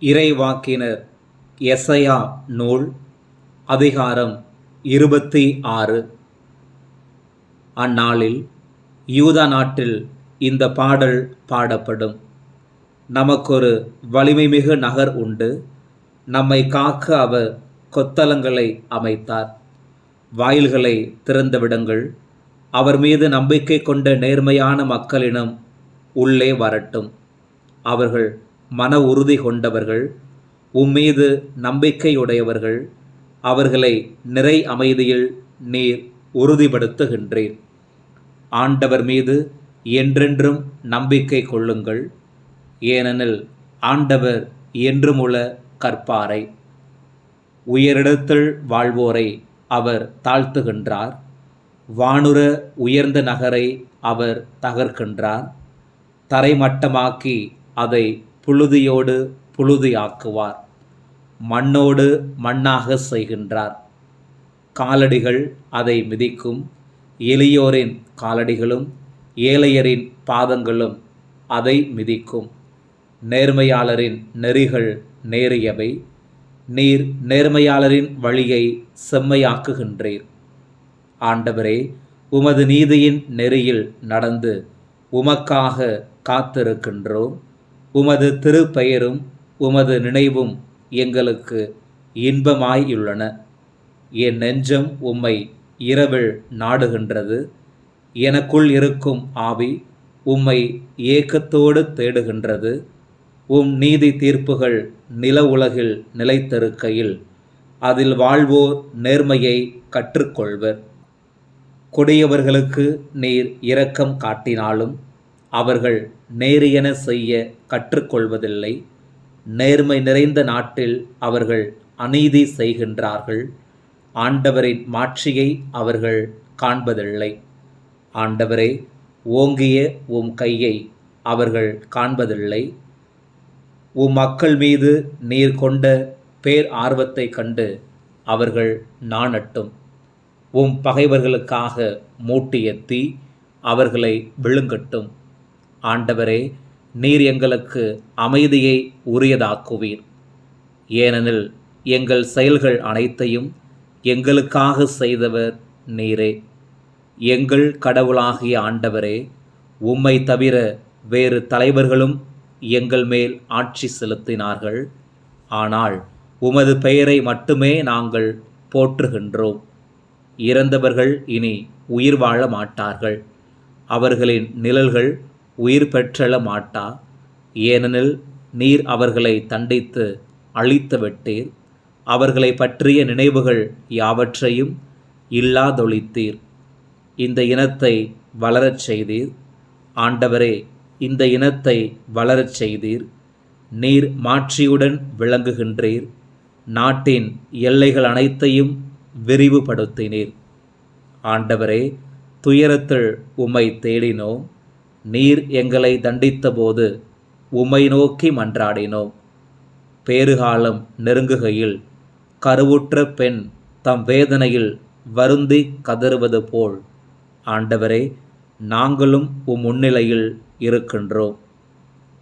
இறைவாக்கினர் எசையா நூல் அதிகாரம் இருபத்தி ஆறு. அந்நாளில் யூதா நாட்டில் இந்த பாடல் பாடப்படும். நமக்கொரு வலிமைமிகு நகர் உண்டு. நம்மை காக்க அவர் கொத்தளங்களை அமைத்தார். வாயில்களை திறந்துவிடுங்கள் அவர் மீது நம்பிக்கை கொண்ட நேர்மையான மக்களினம் உள்ளே வரட்டும். அவர்கள் மன உறுதி கொண்டவர்கள் உம்மீது நம்பிக்கையுடையவர்கள் அவர்களை நிறை அமைதியில் நீர் உறுதிப்படுத்துகின்றீர். ஆண்டவர் மீது என்றென்றும் நம்பிக்கை கொள்ளுங்கள். ஏனெனில் ஆண்டவர் என்றுமுள்ள கற்பாரை உயரிடத்தில் வாழ்வோரை அவர் தாழ்த்துகின்றார். வானுர உயர்ந்த நகரை அவர் தகர்க்கின்றார். தரைமட்டமாக்கி அதை புழுதியோடு புழுதியாக்குவார். மண்ணோடு மண்ணாக செய்கின்றார். காலடிகள் அதை மிதிக்கும். எளியோரின் காலடிகளும் ஏழையரின் பாதங்களும் அதை மிதிக்கும். நேர்மையாளரின் நெறிகள் நேரியவை. நீர் நேர்மையாளரின் வழியை செம்மையாக்குகின்றீர். ஆண்டவரே உமது நீதியின் நெறியில் நடந்து உமக்காக காத்திருக்கின்றோம். உமது திருப்பெயரும் உமது நினைவும் எங்களுக்கு இன்பமாயுள்ளன. என் நெஞ்சம் உம்மை இரவில் நாடுகின்றது. எனக்குள் இருக்கும் ஆவி உம்மை ஏக்கத்தோடு தேடுகின்றது. உம் நீதி தீர்ப்புகள் நில உலகில் நிலைத்திருக்கையில் அதில் வாழ்வோர் நேர்மையை கற்றுக்கொள்வர். கொடியவர்களுக்கு நீர் இரக்கம் காட்டினாலும் அவர்கள் நேரியன செய்ய கற்றுக்கொள்வதில்லை. நேர்மை நிறைந்த நாட்டில் அவர்கள் அநீதி செய்கின்றார்கள். ஆண்டவரின் மாட்சியை அவர்கள் காண்பதில்லை. ஆண்டவரே ஓங்கிய உம் கையை அவர்கள் காண்பதில்லை. உம் மக்கள் மீது நீர் கொண்ட பேர் ஆர்வத்தை கண்டு அவர்கள் நாணட்டும். உம் பகைவர்களுக்காக மூட்டிய தீ அவர்களை விழுங்கட்டும். ஆண்டவரே நீர் எங்களுக்கு அமைதியை உரியதாக்குவீர். ஏனெனில் எங்கள் செயல்கள் அனைத்தையும் எங்களுக்காக செய்தவர் நீரே. எங்கள் கடவுளாகிய ஆண்டவரே உம்மை தவிர வேறு தலைவர்களும் எங்கள் மேல் ஆட்சி செலுத்தினார்கள். ஆனால் உமது பெயரை மட்டுமே நாங்கள் போற்றுகின்றோம். இறந்தவர்கள் இனி உயிர் வாழ மாட்டார்கள். அவர்களின் நிழல்கள் உயிர் பெற்றள மாட்டா? ஏனெனில் நீர் அவர்களை தண்டித்து அழித்து விட்டீர். அவர்களை பற்றிய நினைவுகள் யாவற்றையும் இல்லாதொழித்தீர். இந்த இனத்தை வளரச் செய்தீர். ஆண்டவரே இந்த இனத்தை வளரச் செய்தீர். நீர் மாட்சியுடன் விளங்குகின்றீர். நாட்டின் எல்லைகள் அனைத்தையும் விரிவுபடுத்தினீர். ஆண்டவரே துயரத்தில் உம்மை தேடினோம். நீர் எங்களை தண்டித்தபோது உமை நோக்கி மன்றாடினோம். பேறுகாலம் நெருங்குகையில் கருவுற்ற பெண் தம் வேதனையில் வருந்தி கதறுவது போல். ஆண்டவரே நாங்களும் உம் முன்னிலையில் இருக்கின்றோம்.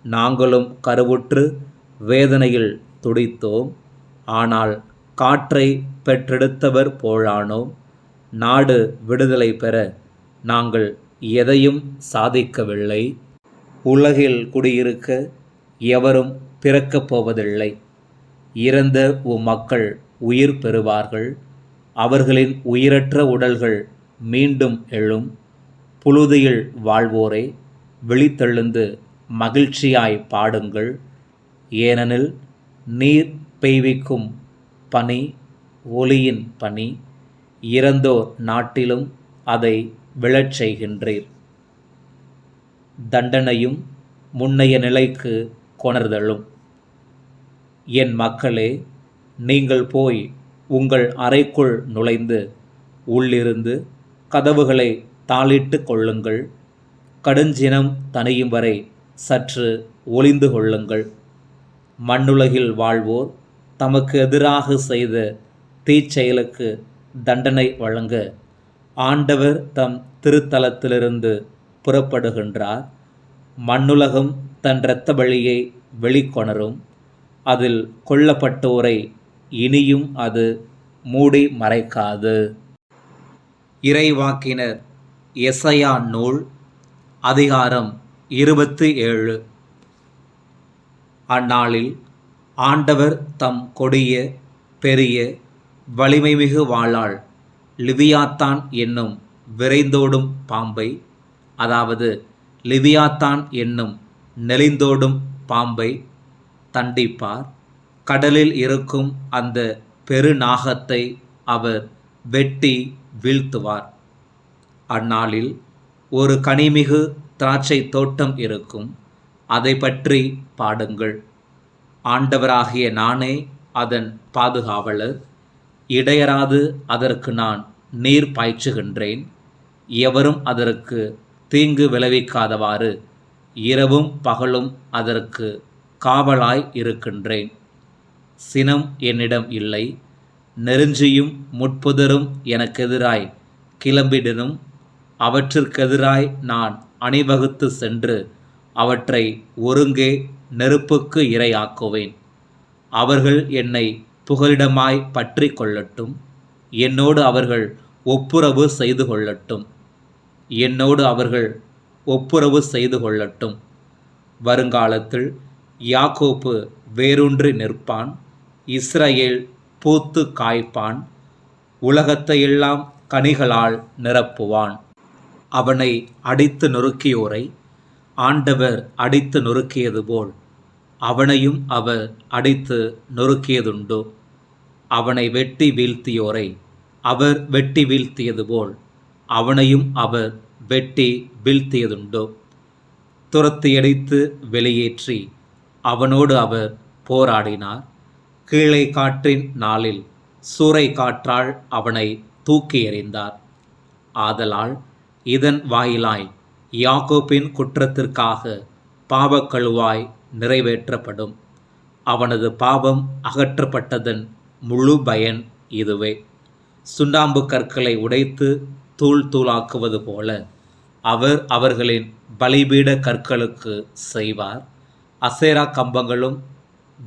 நாங்களும் கருவுற்று வேதனையில் துடித்தோம். ஆனால் காற்றை பெற்றெடுத்தவர் போலானோம். நாடு விடுதலை பெற நாங்கள் எதையும் சாதிக்கவில்லை. உலகில் குடியிருக்க எவரும் பிறக்கப் போவதில்லை. இறந்த உம்மக்கள் உயிர் பெறுவார்கள். அவர்களின் உயிரற்ற உடல்கள் மீண்டும் எழும். புழுதியில் வாழ்வோரை விழித்தெழுந்து மகிழ்ச்சியாய் பாடுங்கள். ஏனெனில் நீர் பெய்விக்கும் பனி ஒளியின் பனி. இறந்தோர் நாட்டிலும் அதை விழச் செய்கின்றீர். தண்டனையும் முன்னைய நிலைக்கு கொணர்தலும். என் மக்களே நீங்கள் போய் உங்கள் அறைக்குள் நுழைந்து உள்ளிருந்து கதவுகளை தாளிட்டு கொள்ளுங்கள். கடுஞ்சினம் தனியும் வரை சற்று ஒளிந்து கொள்ளுங்கள். மண்ணுலகில் வாழ்வோர் தமக்கு எதிராக செய்த தீச்செயலுக்கு தண்டனை வழங்க ஆண்டவர் தம் திருத்தலத்திலிருந்து புறப்படுகின்றார். மண்ணுலகம் தன் இரத்த வழியை வெளிக்கொணரும். அதில் கொல்லப்பட்டோரை இனியும் அது மூடி மறைக்காது. இறைவாக்கினர் எசையா நூல் அதிகாரம் இருபத்தி ஏழு. அந்நாளில் ஆண்டவர் தம் கொடிய பெரிய வலிமைமிகு வாளால் லிவியாத்தான் என்னும் விரைந்தோடும் பாம்பை அதாவது லிவியாத்தான் என்னும் நெளிந்தோடும் பாம்பை தண்டிப்பார். கடலில் இருக்கும் அந்த பெருநாகத்தை அவர் வெட்டி வீழ்த்துவார். அந்நாளில் ஒரு கனிமிகு திராட்சை தோட்டம் இருக்கும். அதை பற்றி பாடுங்கள். ஆண்டவராகிய நானே அதன் பாதுகாவலர். இடையராது அதற்கு நான் நீர் பாய்ச்சுகின்றேன். எவரும் அதற்கு தீங்கு விளைவிக்காதவாறு இரவும் பகலும் அதற்கு காவலாய் இருக்கின்றேன். சினம் என்னிடம் இல்லை. நெருஞ்சியும் முட்புதரும் எனக்கெதிராய் கிளம்பிடனும் அவற்றிற்கெதிராய் நான் அணிவகுத்து சென்று அவற்றை ஒருங்கே நெருப்புக்கு இரையாக்குவேன். அவர்கள் என்னை புகலிடமாய் பற்றி கொள்ளட்டும் என்னோடு அவர்கள் ஒப்புரவு செய்து கொள்ளட்டும் என்னோடு அவர்கள் ஒப்புரவு செய்து கொள்ளட்டும் வருங்காலத்தில் யாக்கோப்பு வேரூன்றி நிற்பான். இஸ்ரேல் பூத்து காய்ப்பான். உலகத்தையெல்லாம் கனிகளால் நிரப்புவான். அவனை அடித்து நொறுக்கியோரை. ஆண்டவர் அடித்து நொறுக்கியது போல் அவனையும் அவர் அடித்து நொறுக்கியதுண்டு? அவனை வெட்டி வீழ்த்தியோரை அவர் வெட்டி வீழ்த்தியது போல் அவனையும் அவர் வெட்டி வீழ்த்தியதுண்டு? துரத்தியடித்து வெளியேற்றி அவனோடு அவர் போராடினார். கீழே காற்றின் நாளில் சூறை காற்றால் அவனை தூக்கி எறிந்தார். ஆதலால் இதன் வாயிலாய் யாக்கோப்பின் குற்றத்திற்காக பாவக்கழுவாய் நிறைவேற்றப்படும். அவனது பாவம் அகற்றப்பட்டதன் முழு பயன் இதுவே. சுண்ணாம்பு கற்களை உடைத்து தூள் தூளாக்குவது போல அவர் அவர்களின் பலிபீட கற்களுக்கு செய்வார். அசேரா கம்பங்களும்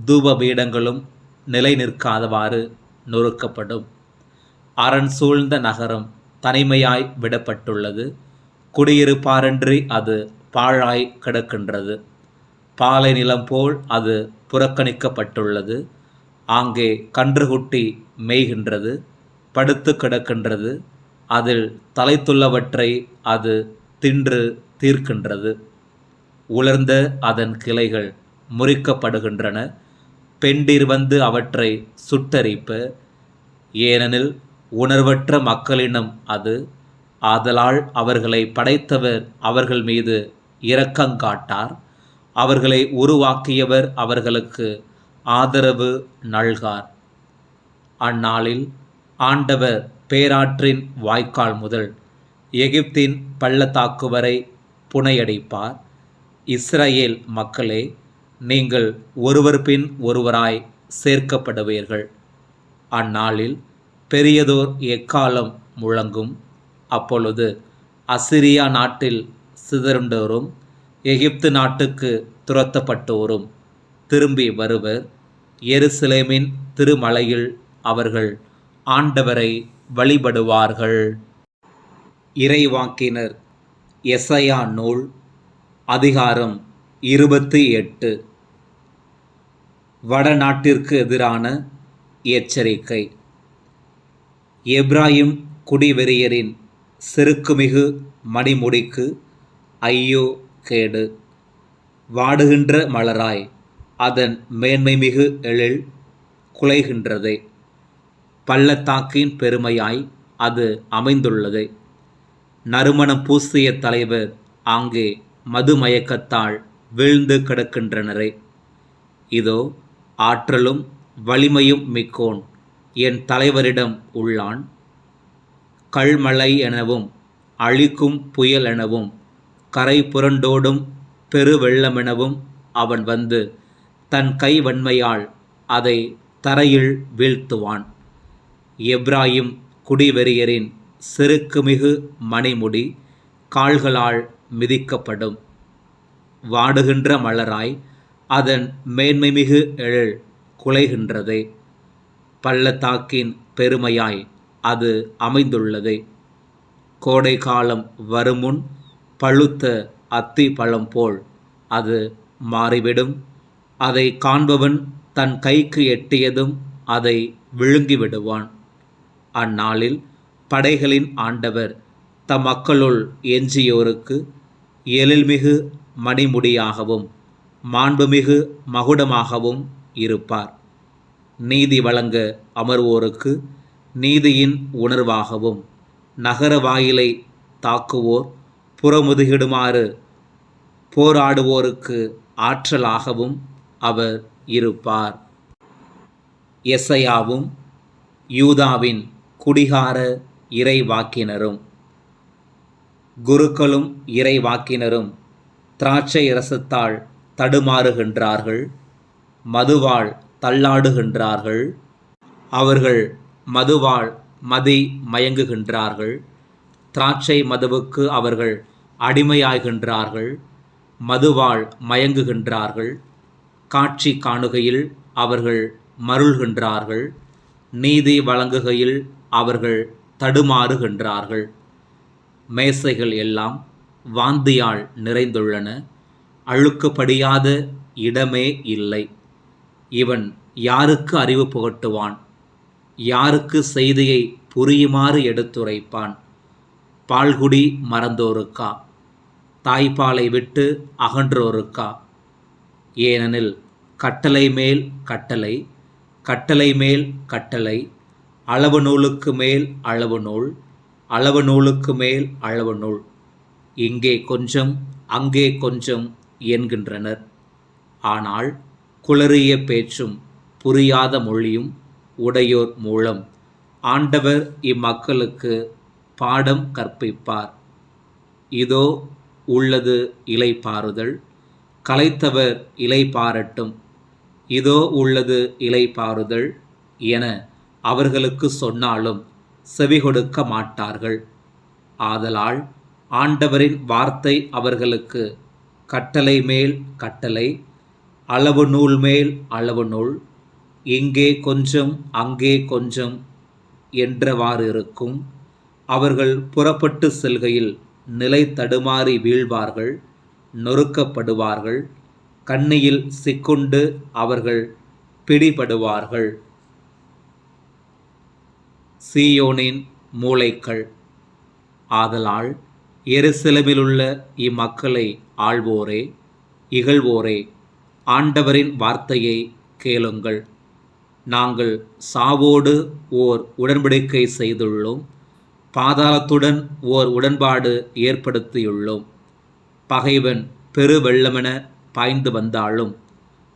தூப பீடங்களும் நிலை நிற்காதவாறு நொறுக்கப்படும். அரண் சூழ்ந்த நகரம் தனிமையாய் விடப்பட்டுள்ளது. குடியிருப்பாரன்றி அது பாழாய் கிடக்கின்றது. பாலை நிலம் போல் அது புறக்கணிக்கப்பட்டுள்ளது. ஆங்கே கன்றுகுட்டி மேய்கின்றது படுத்து கிடக்கின்றது அதில் தலைத்துள்ளவற்றை அது தின்று தீர்க்கின்றது. உலர்ந்த அதன் கிளைகள் முறிக்கப்படுகின்றன பெண்டிர் வந்து அவற்றை சுட்டரிப்பு. ஏனெனில் உணர்வற்ற மக்களினம் அது ஆதலால் அவர்களை படைத்தவர் அவர்கள் மீது இரக்கங்காட்டார் அவர்களை உருவாக்கியவர் அவர்களுக்கு ஆதரவு நல்கார். அந்நாளில் ஆண்டவர் பேராற்றின் வாய்க்கால் முதல் எகிப்தின் பள்ளத்தாக்கு வரை புனையடைப்பார். இஸ்ரேல் மக்களே நீங்கள் ஒருவர் பின் ஒருவராய் சேர்க்கப்படுவீர்கள். அந்நாளில் பெரியதோர் எக்காலம் முழங்கும். அப்பொழுது அசிரியா நாட்டில் சிதறுண்டோரும் எகிப்து நாட்டுக்கு துரத்தப்பட்டோரும் திரும்பி வருவர். எருசலேமின் திருமலையில் அவர்கள் ஆண்டவரை வழிபடுவார்கள். இறைவாக்கினர் எசையா நூல் அதிகாரம் இருபத்தி எட்டு. வடநாட்டிற்கு எதிரான எச்சரிக்கை. எப்ராஹிம் குடிவெறியரின் செருக்குமிகு மணிமுடிக்கு ஐயோ கேடு வாடுகின்ற மலராய் அதன் மேன்மைமிகு எழில் குலைகின்றதே. பள்ளத்தாக்கின் பெருமையாய் அது அமைந்துள்ளது. நறுமணம் பூசிய தலைவர் அங்கே மதுமயக்கத்தால் வீழ்ந்து கிடக்கின்றனரே. இதோ ஆற்றலும் வலிமையும் மிக்கோன் என் தலைவரிடம் உள்ளான். கல்மலை எனவும் அழிக்கும் புயல் எனவும் கரை புரண்டோடும் பெருவெள்ளமெனவும் அவன் வந்து தன் கைவன்மையால் அதை தரையில் வீழ்த்துவான். எப்ராஹிம் குடிவெறியரின் செருக்குமிகு மணிமுடி கால்களால் மிதிக்கப்படும். வாடுகின்ற மலராய் அதன் மேன்மைமிகு எழில் குலைகின்றதே. பள்ளத்தாக்கின் பெருமையாய் அது அமைந்துள்ளதே. கோடை காலம் வருமுன் பழுத்த அத்தி பழம் போல் அது மாறிவிடும். அதை காண்பவன் தன் கைக்கு எட்டியதும் அதை விழுங்கிவிடுவான் அந்நாளில் படைகளின் ஆண்டவர் தம் மக்களுள் எஞ்சியோருக்கு எழில்மிகு மணிமுடியாகவும் மாண்புமிகு மகுடமாகவும் இருப்பார். நீதி வழங்க அமர்வோருக்கு நீதியின் உணர்வாகவும் நகர வாயிலை தாக்குவோர் புறமுதுகிடுமாறு போராடுவோருக்கு ஆற்றலாகவும் அவர் இருப்பார். எசையாவும் யூதாவின் குடிகார இறைவாக்கினரும் குருக்களும் இறைவாக்கினரும் திராட்சை ரசத்தால் தடுமாறுகின்றார்கள் மதுவால் தள்ளாடுகின்றார்கள் அவர்கள் மதுவால் மதி மயங்குகின்றார்கள் திராட்சை மதுவுக்கு அவர்கள் அடிமையாகின்றார்கள் மதுவால் மயங்குகின்றார்கள் காட்சி காணுகையில் அவர்கள் மருள்கின்றார்கள் நீதி வழங்குகையில் அவர்கள் தடுமாறுகின்றார்கள். மேசைகள் எல்லாம் வாந்தியால் நிறைந்துள்ளன அழுக்குப்படியாத இடமே இல்லை. இவன் யாருக்கு அறிவு புகட்டுவான்? யாருக்கு செய்தியை புரியுமாறு எடுத்துரைப்பான்? பால்குடி மறந்தோருக்கா? தாய்ப்பாலை விட்டு அகன்றோருக்கா? ஏனெனில் கட்டளை மேல் கட்டளை கட்டளை மேல் கட்டளை அளவு நூலுக்கு மேல் அளவு நூல் அளவு நூலுக்கு மேல் அளவு நூல். இங்கே கொஞ்சம் அங்கே கொஞ்சம் என்கின்றனர். ஆனால் குளறிய பேச்சும் புரியாத மொழியும் உடையோர் மூலம் ஆண்டவர் இம்மக்களுக்கு பாடம் கற்பிப்பார். இதோ உள்ளது இலை பாறுதல் கலைத்தவர் இலை பாரட்டும். இதோ உள்ளது இலை பாறுதல் என அவர்களுக்கு சொன்னாலும் செவி கொடுக்க மாட்டார்கள். ஆதலால் ஆண்டவரின் வார்த்தை அவர்களுக்கு கட்டளை மேல் கட்டளை அளவு நூல் மேல் அளவு நூல் இங்கே கொஞ்சம் அங்கே கொஞ்சம் என்றவாறு இருக்கும். அவர்கள் புறப்பட்டு செல்கையில் நிலை தடுமாறி வீழ்வார்கள் நொறுக்கப்படுவார்கள் கண்ணியில் சிக்குண்டு அவர்கள் பிடிபடுவார்கள். சீயோனின் மூளைக்கள். ஆதலால் எருசலமிலுள்ள இம்மக்களை ஆள்வோரே இகழ்வோரே ஆண்டவரின் வார்த்தையை கேளுங்கள். நாங்கள் சாவோடு ஓர் உடன்படிக்கை செய்துள்ளோம். பாதாளத்துடன் ஓர் உடன்பாடு ஏற்படுத்தியுள்ளோம். பகைவன் பெருவெள்ளமென பாய்ந்து வந்தாலும்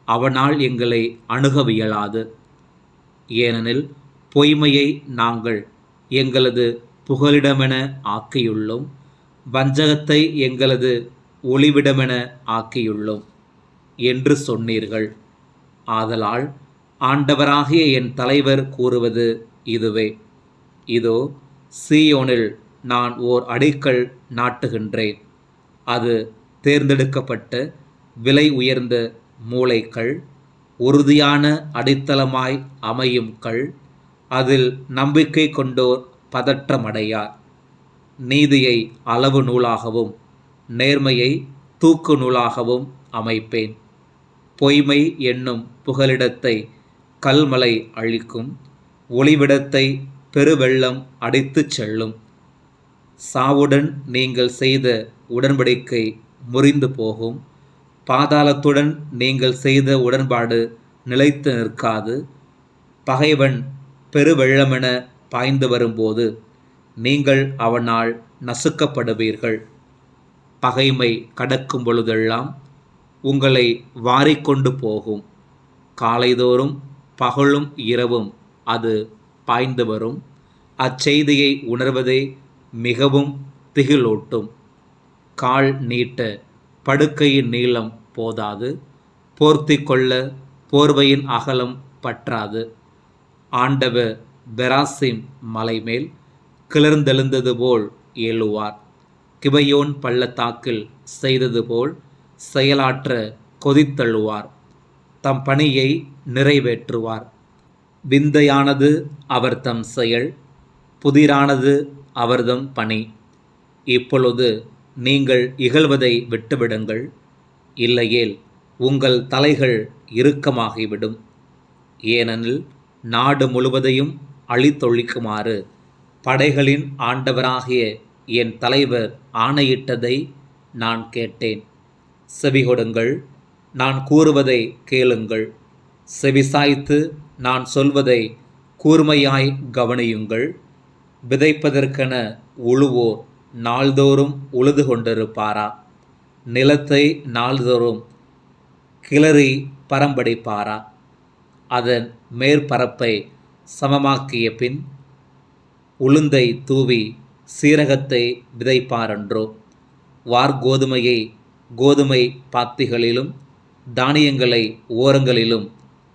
அவனால் எங்களை அணுகவியலாது. ஏனெனில் பொய்மையை நாங்கள் எங்களது புகலிடமென ஆக்கியுள்ளோம். வஞ்சகத்தை எங்களது ஒளிவிடமென ஆக்கியுள்ளோம் என்று சொன்னீர்கள். ஆதலால் ஆண்டவராகிய என் தலைவர் கூறுவது இதுவே. இதோ சீயோனில் நான் ஓர் அடிக்கல் நாட்டுகின்றேன். அது தேர்ந்தெடுக்கப்பட்ட விலை உயர்ந்த மூளைக்கள் உறுதியான அடித்தளமாய் அமையும் கள் அதில் நம்பிக்கை கொண்டோர் பதற்றமடையார். நீதியை அளவு நூலாகவும் நேர்மையை தூக்கு நூலாகவும் அமைப்பேன். பொய்மை என்னும் புகலிடத்தை கல்மலை அழிக்கும் ஒளிவிடத்தை பெருவெள்ளம் அடைத்துச் செல்லும். சாவுடன் நீங்கள் செய்த உடன்படிக்கை முறிந்து போகும். பாதாளத்துடன் நீங்கள் செய்த உடன்பாடு நிலைத்து நிற்காது. பகைவன் பெருவெள்ளமென பாய்ந்து வரும்போது நீங்கள் அவனால் நசுக்கப்படுவீர்கள். பகைமை கடக்கும் பொழுதெல்லாம் உங்களை வாரிக்கொண்டு போகும். காலைதோறும் பகலும் இரவும் அது பாய்ந்து வரும். அச்செய்தியை உணர்வதே மிகவும் திகிலோட்டும். கால் நீட்ட படுக்கையின் நீளம் போதாது. போர்த்தி கொள்ள போர்வையின் அகலம் பற்றாது. ஆண்டவர் பெராசிம் மலைமேல் கிளர்ந்தெழுந்தது போல் ஏழுவார். கிபையோன் பள்ளத்தாக்கில் செய்தது போல் செயலாற்ற கொதித்தள்ளுவார். தம் பணியை நிறைவேற்றுவார். விந்தையானது அவர்தம் செயல் புதிரானது அவர்தம் பணி. இப்பொழுது நீங்கள் இகழ்வதை விட்டுவிடுங்கள் இல்லையேல் உங்கள் தலைகள் இறுக்கமாகிவிடும். ஏனெனில் நாடு முழுவதையும் அழித்தொழிக்குமாறு படைகளின் ஆண்டவராகிய என் தலைவர் ஆணையிட்டதை நான் கேட்டேன். செவிகொடுங்கள் நான் கூறுவதை கேளுங்கள். செவிசாய்த்து நான் சொல்வதை கூர்மையாய் கவனியுங்கள். விதைப்பதற்கென உழுவோர் நாள்தோறும் உழுது கொண்டிருப்பாரா? நிலத்தை நாள்தோறும் கிளறி பரம்படிப்பாரா? அதன் மேற்பரப்பை சமமாக்கிய பின் உளுந்தை தூவி சீரகத்தை விதைப்பாரென்றோ? வார்கோதுமையை கோதுமை பாத்திகளிலும் தானியங்களை ஓரங்களிலும்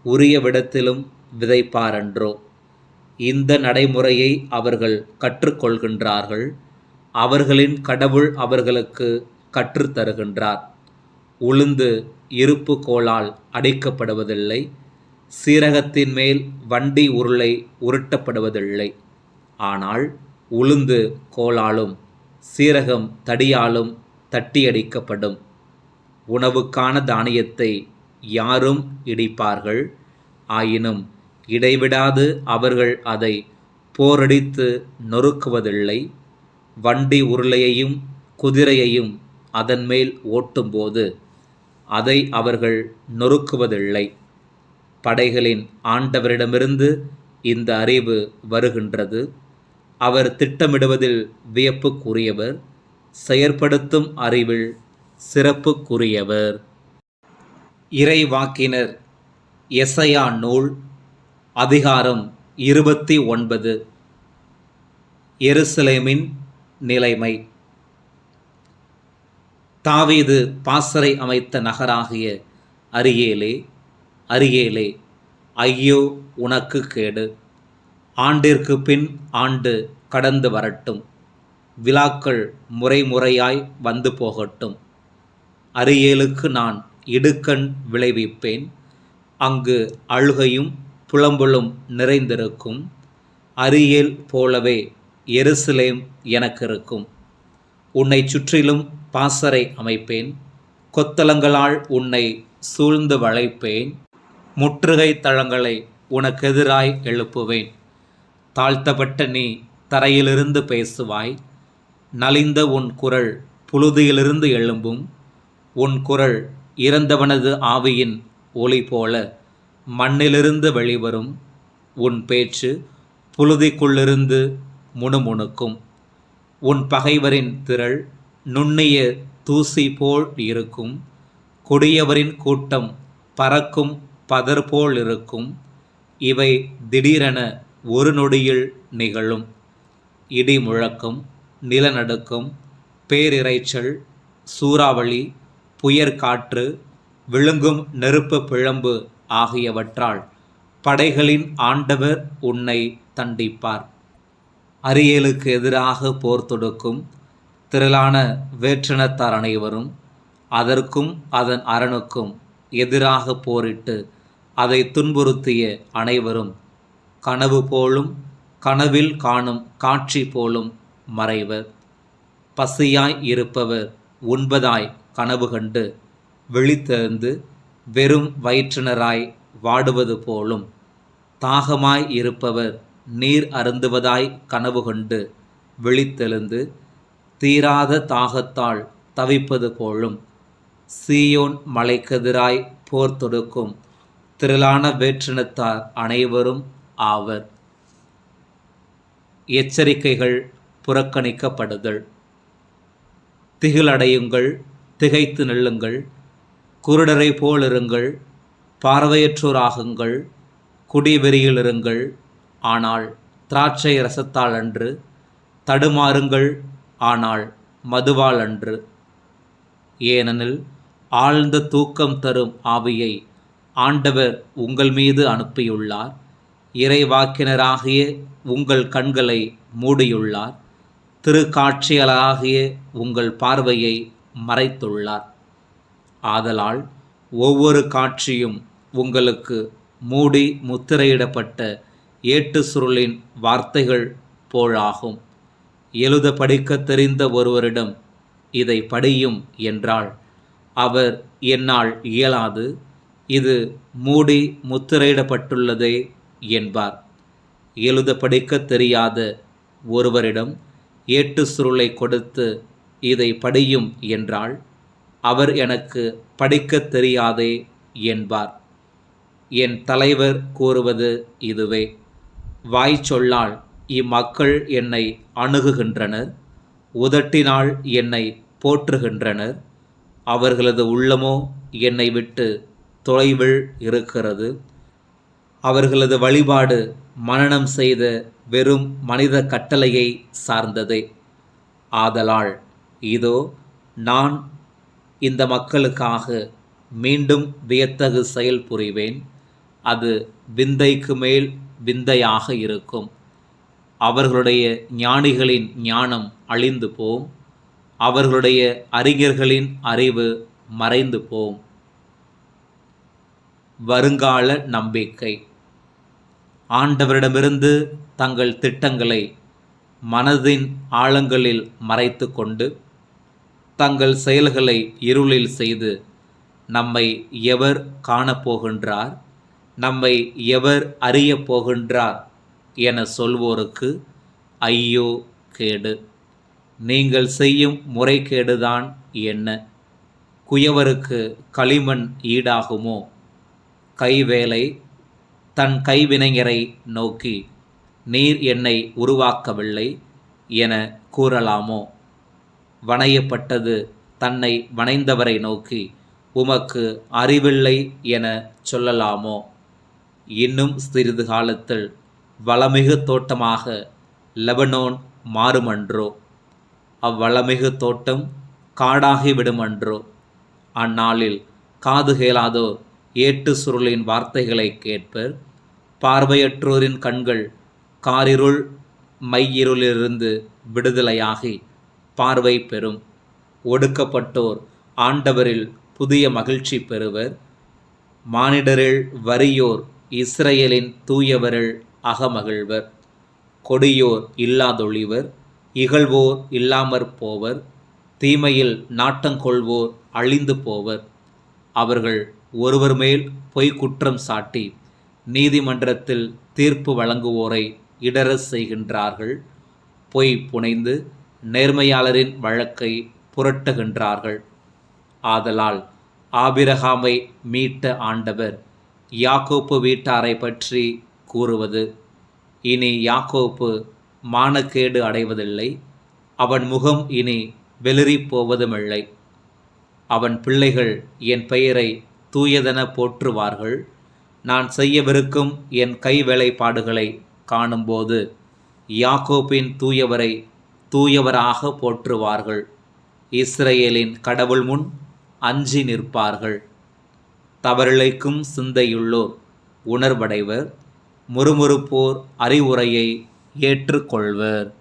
உரிய விடத்திலும் விதைப்பாரன்றோ? இந்த நடைமுறையை அவர்கள் கற்றுக்கொள்கின்றார்கள். அவர்களின் கடவுள் அவர்களுக்கு கற்றுத்தருகின்றார். உளுந்து இருப்பு கோலால் அடைக்கப்படுவதில்லை. சீரகத்தின் மேல் வண்டி உருளை உருட்டப்படுவதில்லை. ஆனால் உளுந்து கோலாலும் சீரகம் தடியாலும் தட்டியடிக்கப்படும். உணவுக்கான தானியத்தை யாரும் இடிப்பார்கள். ஆயினும் இடைவிடாது அவர்கள் அதை போரடித்து நொறுக்குவதில்லை. வண்டி உருளையையும் குதிரையையும் அதன் மேல் ஓட்டும்போது அதை அவர்கள் நொறுக்குவதில்லை. படைகளின் ஆண்டவரிடமிருந்து இந்த அறிவு வருகின்றது. அவர் திட்டமிடுவதில் வியப்புக்குரியவர் செயற்படுத்தும் அறிவில் சிறப்புக்குரியவர். இறைவாக்கினர் எசையா நூல் அதிகாரம் இருபத்தி ஒன்பது. எருசலேமின் நிலைமை. தாவீது பாசறை அமைத்த நகராகிய அரியேலே அரியேலே ஐயோ உனக்கு கேடு. ஆண்டிற்கு பின் ஆண்டு கடந்து வரட்டும். விழாக்கள் முறை முறையாய் வந்து போகட்டும். அரியேலுக்கு நான் இடுக்கண் விளைவிப்பேன். அங்கு அழுகையும் புலம்பலும் நிறைந்திருக்கும். அரியேல் போலவே எருசலேம் எனக்கு இருக்கும் உன்னை சுற்றிலும் பாசறை அமைப்பேன். கொத்தளங்களால் உன்னை சூழ்ந்து வளைப்பேன். முற்றுகை தளங்களை உனக்கெதிராய் எழுப்புவேன். தாழ்த்தப்பட்ட நீ தரையிலிருந்து பேசுவாய். நலிந்த உன் குரல் புழுதியிலிருந்து எழும்பும். உன் குரல் இறந்தவனது ஆவியின் ஒளி போல மண்ணிலிருந்து வெளிவரும் உன் பேச்சு புழுதிக்குள்ளிருந்து முணுமுணுக்கும். உன் பகைவரின் திரள் நுண்ணிய தூசி போல் இருக்கும். கொடியவரின் கூட்டம் பறக்கும் பதர் போல் இருக்கும். இவை திடீரென ஒரு நொடியில் நிகழும். இடி முழக்கம் நிலநடுக்கம் பேரிரைச்சல் சூறாவளி புயற்காற்று விழுங்கும் நெருப்பு பிழம்பு ஆகியவற்றால் படைகளின் ஆண்டவர் உன்னை தண்டிப்பார். அரியலுக்கு எதிராக போர் தொடுக்கும் திரளான வேற்றினத்தார் அனைவரும் அதற்கும் அதன் அரணுக்கும் எதிராக போரிட்டு அதை துன்புறுத்திய அனைவரும் கனவு போலும் கனவில் காணும் காட்சி போலும் மறைவர். பசியாய் இருப்பவர் உண்பதாய் கனவு கண்டு விழித்தெழுந்து வெறும் வயிற்றினராய் வாடுவது போலும் தாகமாய் இருப்பவர் நீர் அருந்துவதாய் கனவு கொண்டு விழித்தெழுந்து தீராத தாகத்தால் தவிப்பது போலும் சீயோன் மலைக்கெதிராய் போர் தொடுக்கும் திரளான வேற்றினத்தார் அனைவரும் ஆவர். எச்சரிக்கைகள் புறக்கணிக்கப்படுதல். திகிலடையுங்கள் திகைத்து நில்லுங்கள். குருடரை போலிருங்கள் பார்வையற்றோராகுங்கள் குடிவெறியில் இருங்கள். ஆனால் திராட்சை ரசத்தால் அன்று தடுமாறுங்கள் ஆனால் மதுவால் அன்று. ஏனெனில் ஆழ்ந்த தூக்கம் தரும் ஆவியை ஆண்டவர் உங்கள் மீது அனுப்பியுள்ளார். இறைவாக்கினராகிய உங்கள் கண்களை மூடியுள்ளார். திருக்காட்சியலாகிய உங்கள் பார்வையை மறைத்துள்ளார். ஆதலால் ஒவ்வொரு காட்சியும் உங்களுக்கு மூடி முத்திரையிடப்பட்ட ஏட்டு சுருளின் வார்த்தைகள் போலாகும். எழுத படிக்க தெரிந்த ஒருவரிடம் இதை படியும் என்றால் அவர் என்னால் இயலாது. இது மூடி முத்திரையிடப்பட்டுள்ளதே என்பார். எழுத படிக்க தெரியாத ஒருவரிடம் ஏட்டு சுருளை கொடுத்து இதை படியும் என்றால் அவர் எனக்கு படிக்கத் தெரியாதே என்பார். என் தலைவர் கூறுவது இதுவே. வாய் சொல்லால் இம்மக்கள் என்னை அணுகுகின்றனர் உதட்டினால் என்னை போற்றுகின்றனர் அவர்களது உள்ளமோ என்னை விட்டு தொலைவில் இருக்கிறது. அவர்களது வழிபாடு மனனம் செய்த வெறும் மனித கட்டளையை சார்ந்ததே. ஆதலால் இதோ நான் இந்த மக்களுக்காக மீண்டும் வியத்தகு செயல் புரிவேன். அது விந்தைக்கு மேல் விந்தையாக இருக்கும். அவர்களுடைய ஞானிகளின் ஞானம் அழிந்து போம். அவர்களுடைய அறிஞர்களின் அறிவு மறைந்து போம். வருங்கால நம்பிக்கை. ஆண்டவரிடமிருந்து தங்கள் திட்டங்களை மனதின் ஆழங்களில் மறைத்து கொண்டு தங்கள் செயல்களை இருளில் செய்து நம்மை எவர் காணப்போகின்றார்? நம்மை எவர் அறியப் போகின்றார் என சொல்வோருக்கு ஐயோ கேடு. நீங்கள் செய்யும் முறைகேடுதான் என்ன? குயவருக்கு களிமண் ஈடாகுமோ? கைவேலை தன் கைவினைஞரை நோக்கி நீர் என்னை உருவாக்கவில்லை என கூறலாமோ? வணையப்பட்டது. தன்னை வணைந்தவரை நோக்கி உமக்கு அறிவில்லை என சொல்லலாமோ? இன்னும் சிறிது காலத்தில் வளமிகு தோட்டமாக லெபனோன் மாறுமன்றோ? அவ்வளமிகு தோட்டம் காடாகிவிடுமன்றோ? அந்நாளில் காது கேளாதோர் ஏட்டு சுருளின் வார்த்தைகளை கேட்பர் பார்வையற்றோரின் கண்கள் காரிருள் மையிருளிலிருந்து விடுதலையாகி பார்வை பெறும். ஒடுக்கப்பட்டோர் ஆண்டவரில் புதிய மகிழ்ச்சி பெறுவர். மானிடரில் வறியோர் இஸ்ரேலின் தூயவரில் அகமகிழ்வர். கொடியோர் இல்லாதொழிவர் இகழ்வோர் இல்லாமற் போவர். தீமையில் நாட்டங்கொள்வோர் அழிந்து போவர். அவர்கள் ஒருவர் மேல் பொய் குற்றம் சாட்டி நீதிமன்றத்தில் தீர்ப்பு வழங்குவோரை இடரச் செய்கின்றார்கள். பொய் புனைந்து நேர்மையாளரின் வழக்கை புரட்டுகின்றார்கள். ஆதலால் ஆபிரகாமை மீட்ட ஆண்டவர் யாக்கோப்பு வீட்டாரை பற்றி கூறுவது இனி யாக்கோப்பு மானக்கேடு அடைவதில்லை அவன் முகம் இனி வெளிறிப் போவதுமில்லை அவன் பிள்ளைகள் என் பெயரை தூயதென போற்றுவார்கள் நான் செய்யவிருக்கும் என் கை வேலைப்பாடுகளை காணும்போது யாக்கோப்பின் தூயவரை தூயவராக போற்றுவார்கள். இஸ்ரேலின் கடவுள் முன் அஞ்சி நிற்பார்கள். தவறிழைக்கும் சிந்தையுள்ளோர் உணர்வடைவர். முறுமுறுப்போர் அறிவுரையை ஏற்றுக்கொள்வர்.